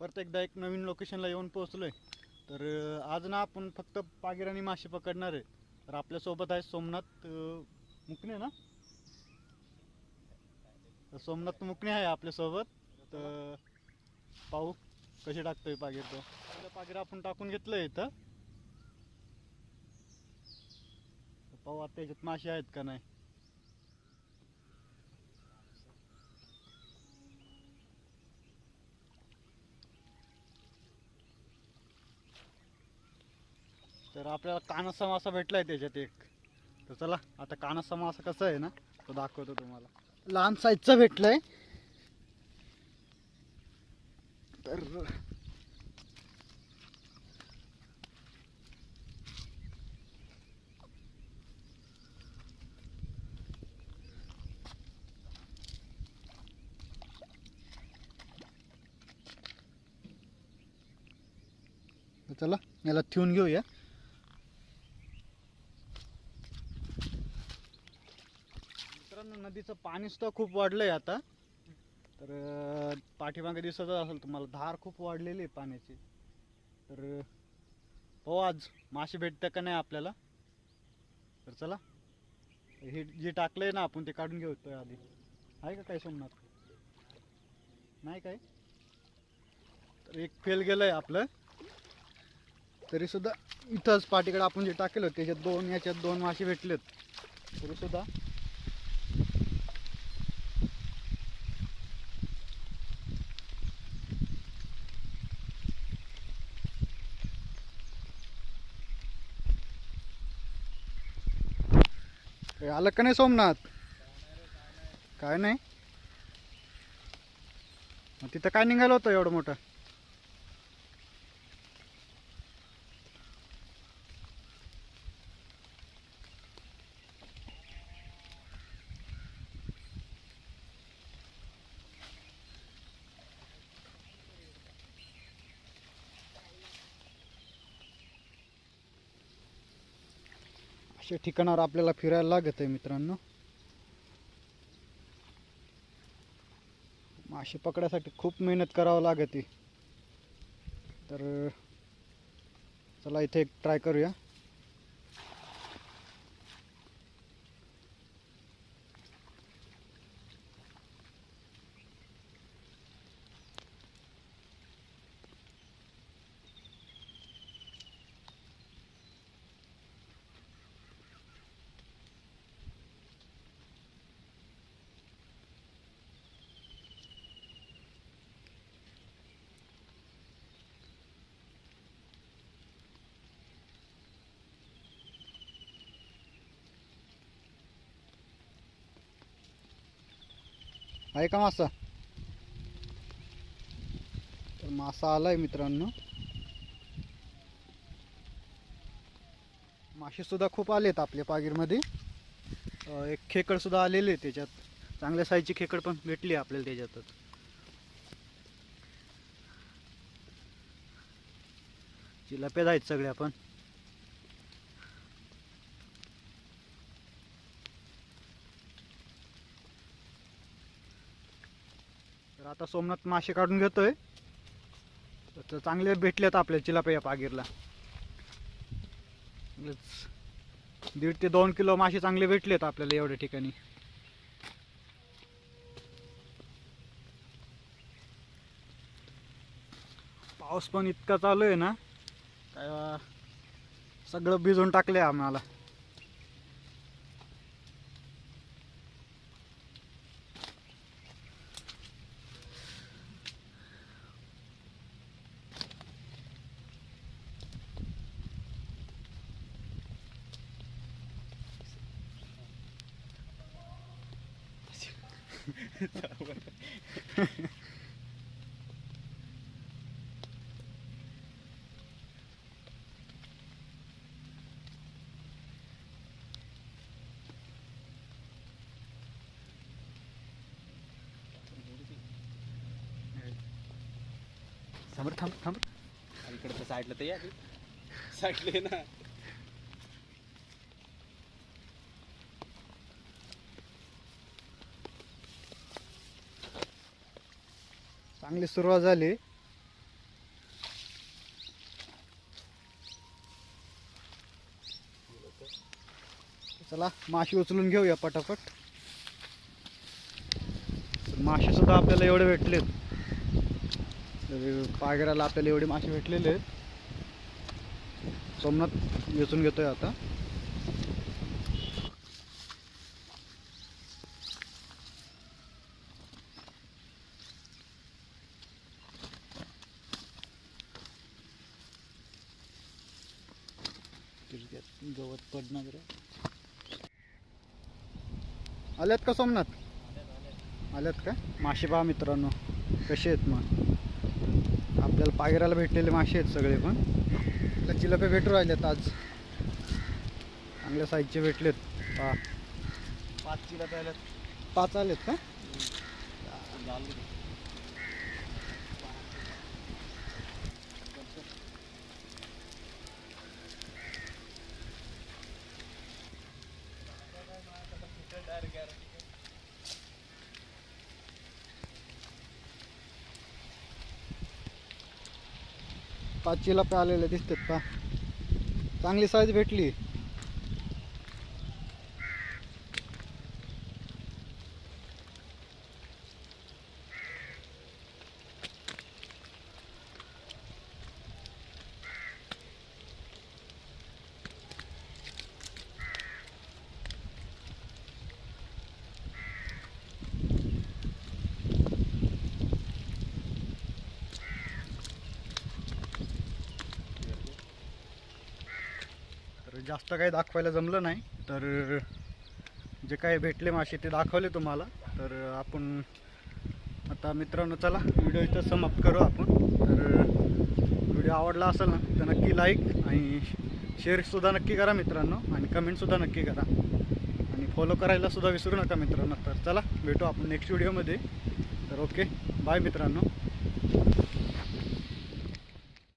परत एकदा एक नवीन लोकेशनला येऊन पोहोचलोय. तर आज ना आपण फक्त पागिर आणि मासे पकडणार आहे. तर आपल्यासोबत आहे सोमनाथ मुकणे ना? तर सोमनाथ मुकणे आहे आपल्यासोबत तर पाहू कसे टाकतोय पागिर तो. आपलं पागीर आपण टाकून घेतलंय इथं. पाहू आता याच्यात मासे आहेत का नाही. तर आपल्याला कानसा मासा भेटलाय त्याच्यात एक. तर चला आता कानसा असा कसं आहे ना तो दाखवतो तुम्हाला. लहान साईजचा भेटलाय. तर तर चला याला ठेवून घेऊया. मित्रांनो नदीचं पाणी सुद्धा खूप वाढलंय आता. तर पाठीमागे दिसत असेल तुम्हाला धार खूप वाढलेली आहे पाण्याची. तर हो आज मासे भेटतं का नाही आपल्याला? तर चला हे जे टाकलंय ना आपण ते काढून घेऊतोय आधी. आहे का काय सोमनाथ? नाही काय? तर एक फेल गेलंय आपलं. तरी सुद्धा इथंच पाठीकडे आपण जे टाकेल त्याच्यात दोन याच्यात दोन मासे भेटलेत. तरी हे आलं का नाही सोमनाथ? काय नाही. मग तिथं काय निघालं होतं एवढं मोठं? अशा ठिकाणावर आपल्याला फिरायला लागत आहे मित्रांनो मासे पकडायसाठी खूप मेहनत करावं लागते. तर चला इथे एक ट्राय करूया. आहे का मासा? तर मासा आलाय मित्रांनो. मासे सुद्धा खूप आलेत आपल्या पागीरमध्ये. एक खेकड सुद्धा आलेले आहे त्याच्यात. चांगल्या साईजची खेकड पण भेटली आपल्याला त्याच्यातच जिलाप्यात जायत सगळ्या पण. आता सोमनाथ मासे काढून घेतोय. तर चांगले भेटलेत आपल्या चिलापया पागीरला. दीड ते दोन किलो मासे चांगले भेटलेत आपल्याला एवढ्या ठिकाणी. पाऊस पण इतका चालू आहे ना काय सगळं भिजून टाकलंय आम्हाला. समोर थांब. थांब इकडचं साईडला तर या. साईडला ना. चांगली सुरुवात झाली. चला माशी उचलून घेऊया पटापट. मासे सुद्धा आपल्याला एवढे भेटलेत. पागराला आपल्याला एवढे मासे भेटलेले आहेत. सोमनाथ वेचून घेतोय आता. गवत पडणार आल्यात का सोमनाथ? आल्यात का? मासे पहा मित्रांनो कसे आहेत मग? आपल्याला पायगराला भेटलेले मासे आहेत सगळे पण. आपल्याला चिलपे भेटू राहिलेत आज. चांगल्या साईजचे भेटलेत. पाच किलो पहिलं पाच आलेत का? पाच चिलपे आलेले दिसतात पहा. चांगली साईज भेटली. तर जास्त काही दाखवायला जमलं नाही. तर जे काही भेटले मासे ते दाखवले तुम्हाला. तर आपण आता मित्रांनो चला व्हिडिओ इथं समाप्त करू आपण. तर व्हिडिओ आवडला असेल ना तर नक्की लाईक आणि शेअरसुद्धा नक्की करा मित्रांनो. आणि कमेंटसुद्धा नक्की करा. आणि फॉलो करायलासुद्धा विसरू नका मित्रांनो. तर चला भेटू आपण नेक्स्ट व्हिडिओमध्ये तर ओके बाय मित्रांनो.